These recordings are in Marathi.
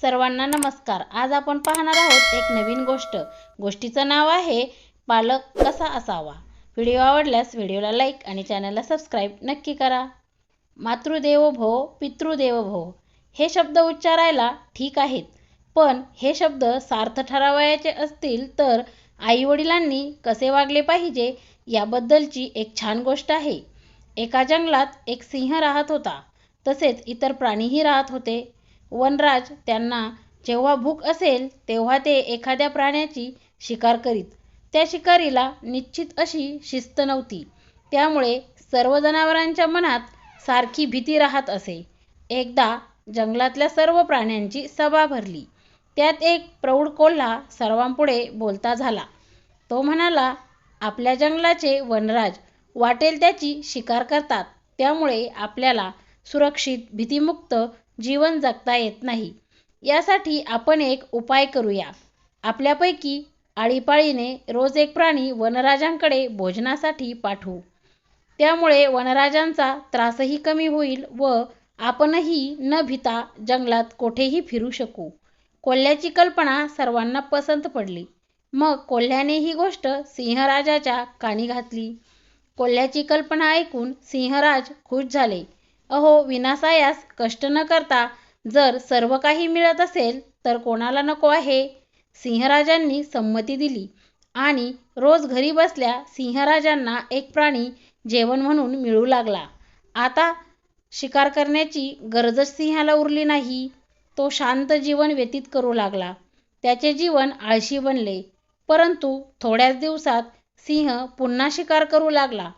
सर्वांना नमस्कार. आज आपण पाहणार आहोत एक नवीन गोष्ट. गोष्टीचं नाव आहे पालक कसा असावा? व्हिडिओ आवडल्यास व्हिडिओला लाईक आणि चॅनलला सबस्क्राईब नक्की करा. मातृदेव भो पितृदेव भो. हे शब्द उच्चारायला ठीक आहेत. पण हे शब्द सार्थ ठरावयाचे असतील तर आईवडिलांनी कसे वागले पाहिजे याबद्दलची एक छान गोष्ट आहे. एका जंगलात एक सिंह राहत होता. तसेच इतर प्राणीही राहत होते. वनराज त्यांना जेव्हा भूक असेल तेव्हा ते एखाद्या प्राण्याची शिकार करीत. त्या शिकारीला निश्चित अशी शिस्त नव्हती. त्यामुळे सर्व जनावरांच्या मनात सारखी भीती राहत असे. एकदा जंगलातल्या सर्व प्राण्यांची सभा भरली. त्यात एक प्रौढ कोल्हा सर्वांपुढे बोलता झाला. तो म्हणाला आपल्या जंगलाचे वनराज वाटेल त्याची शिकार करतात. त्यामुळे आपल्याला सुरक्षित भीतीमुक्त जीवन जगता येत नाही. यासाठी आपण एक उपाय करूया. आपल्यापैकी आळीपाळीने रोज एक प्राणी वनराजांकडे भोजनासाठी पाठवू. त्यामुळे वनराजांचा त्रासही कमी होईल व आपणही न भिता जंगलात कोठेही फिरू शकू. कोल्ह्याची कल्पना सर्वांना पसंत पडली. मग कोल्ह्याने ही गोष्ट सिंहराजाच्या कानी घातली. कोल्ह्याची कल्पना ऐकून सिंहराज खुश झाले. अहो विनासायास कष्ट न करता जर सर्व काही मिळत असेल तर कोणाला नको आहे? सिंहराजांनी संमती दिली आणि रोज घरी बसल्या सिंहराजांना एक प्राणी जेवण म्हणून मिळू लागला. आता शिकार करण्याची गरजच सिंहाला उरली नाही. तो शांत जीवन व्यतीत करू लागला. त्याचे जीवन आळशी बनले. परंतु थोड्याच दिवसात सिंह पुन्हा शिकार करू लागला.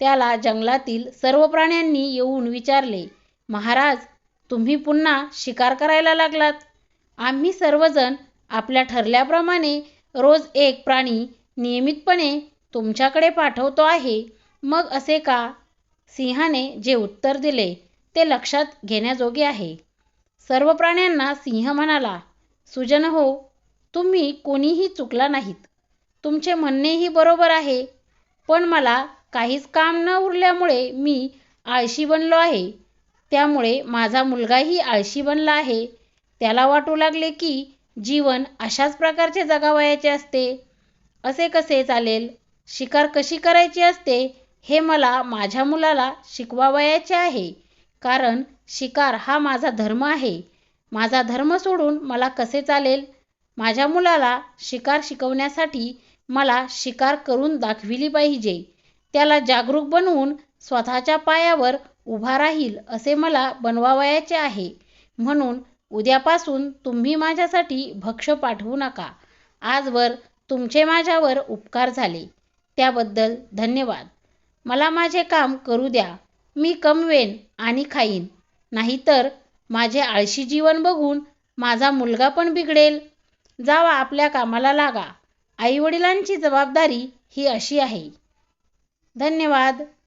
त्याला जंगलातील सर्व प्राण्यांनी येऊन विचारले महाराज तुम्ही पुन्हा शिकार करायला लागलात? आम्ही सर्वजण आपल्या ठरल्याप्रमाणे रोज एक प्राणी नियमितपणे तुमच्याकडे पाठवतो आहे. मग असे का? सिंहाने जे उत्तर दिले ते लक्षात घेण्याजोगे आहे. सर्व प्राण्यांना सिंह म्हणाला सुजन हो तुम्ही कोणीही चुकला नाहीत. तुमचे म्हणणेही बरोबर आहे. पण मला काहीच काम न उरल्यामुळे मी आळशी बनलो आहे. त्यामुळे माझा मुलगाही आळशी बनला आहे. त्याला वाटू लागले की जीवन अशाच प्रकारचे जगावयाचे असते. असे कसे चालेल? शिकार कशी करायची असते? हे मला माझ्या मुलाला शिकवावयाचे आहे. कारण शिकार हा माझा धर्म आहे. माझा धर्म सोडून मला कसे चालेल? माझ्या मुलाला शिकार शिकवण्यासाठी मला शिकार करून दाखविली पाहिजे. त्याला जागरूक बनवून स्वतःच्या पायावर उभा राहील असे मला बनवावयाचे आहे. म्हणून उद्यापासून तुम्ही माझ्यासाठी भक्ष पाठवू नका. आजवर तुमचे माझ्यावर उपकार झाले. त्याबद्दल धन्यवाद. मला माझे काम करू द्या. मी कमवेन आणि खाईन. नाहीतर माझे आळशी जीवन बघून माझा मुलगा पण बिघडेल. जावा आपल्या कामाला लागा. आईवडिलांची जबाबदारी ही अशी आहे. धन्यवाद.